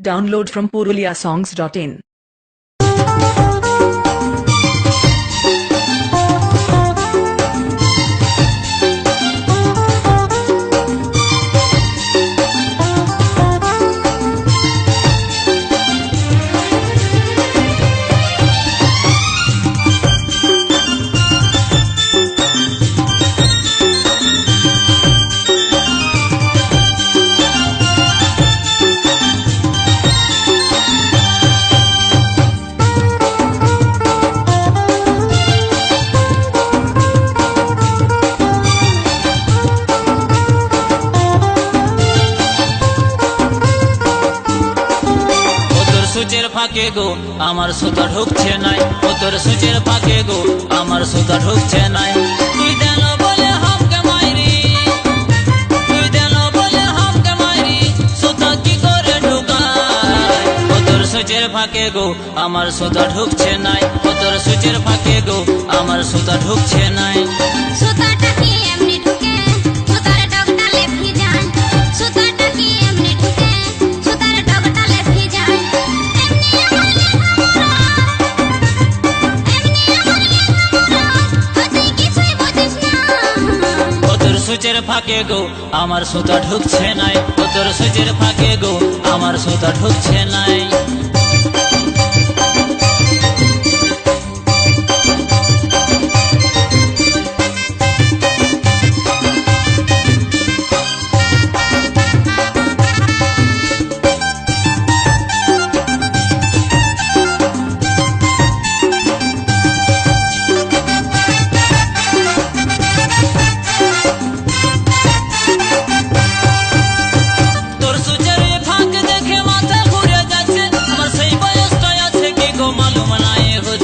Download from puruliasongs.in. সুচের ফাঁকে গো, আমার সুতা ঢুকছে নাই। ও তোর সুচের ফাঁকে গো, আমার সুতা ঢুকছে নাই। সুতা ফাঁকে গো, আমার সুতা ঢুকছে নাই। তোর সুচের ফাঁকে গো, আমার সুতা ঢুকছে নাই। সুতাটা ফাঁকে গো, আমার সুতা ঢুকছে নাই ও তোর সুচের ফাঁকে গো, আমার সুতা ঢুকছে নাই।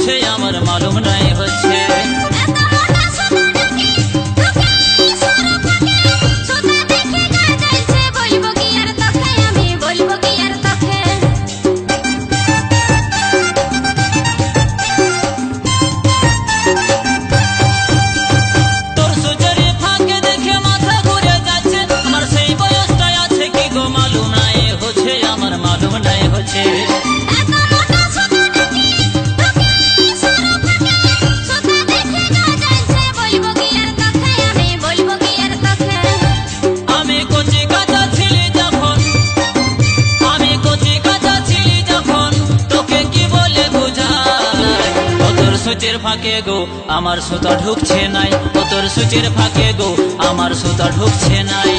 নাই সুচের ফাঁকে গো, আমার সুতা ঢুকছে নাই। ও তোর সুচের ফাঁকে গো, আমার সুতা ঢুকছে নাই।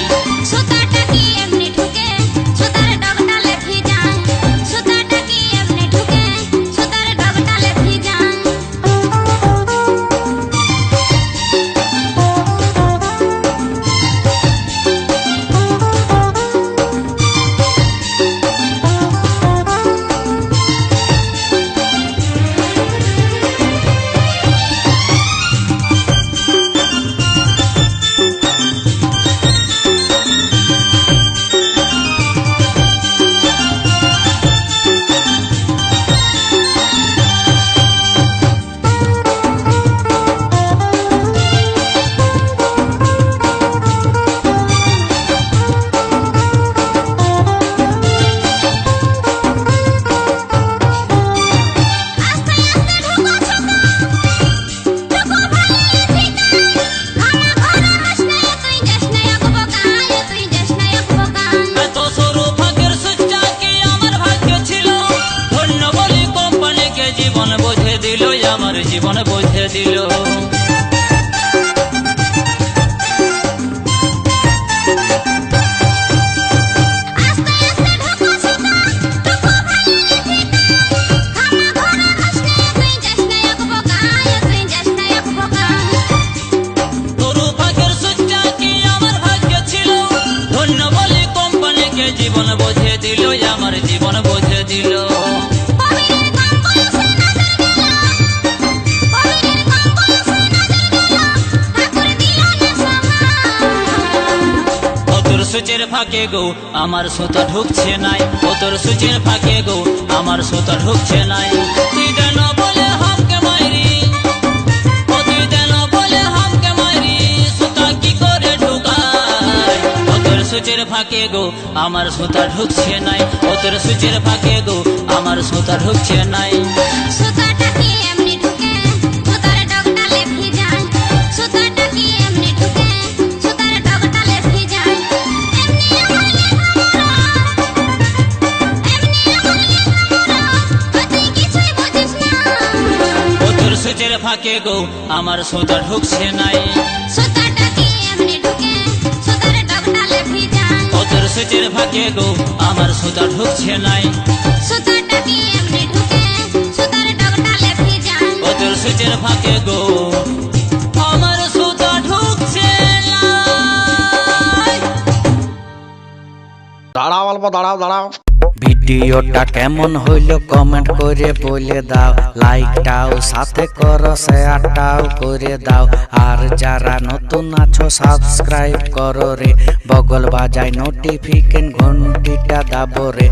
সুচের ফাঁকে গো, আমার সুতা ঢুকছে নাই। ও তোর সুচের ফাঁকে গো, আমার সুতা ঢুকছে নাই। কি করে সুচের ফাঁকে গো, আমার সুতা ঢুকছে নাই। ও তোর সূচের ফাঁকে গো, আমার সুতা ঢুকছে নাই। ফাঁকে গো আমার সুতা ঢুকছে নাই। তোর সূচের ফাঁকে গো আমার ঢুকছে নাই। তোর সূচের ফাঁকে গো দাঁড়াও অল্প দাঁড়াও দাঁড়াও। ভিডিওটা কেমন হইল কমেন্ট করে বলে দাও। লাইকটাও সাথে করো শেয়ারটাও করে দাও। আর যারা নতুন আছো সাবস্ক্রাইব করো রে। বগল বাজায় নোটিফিকেশন ঘন্টিটা দাবো রে।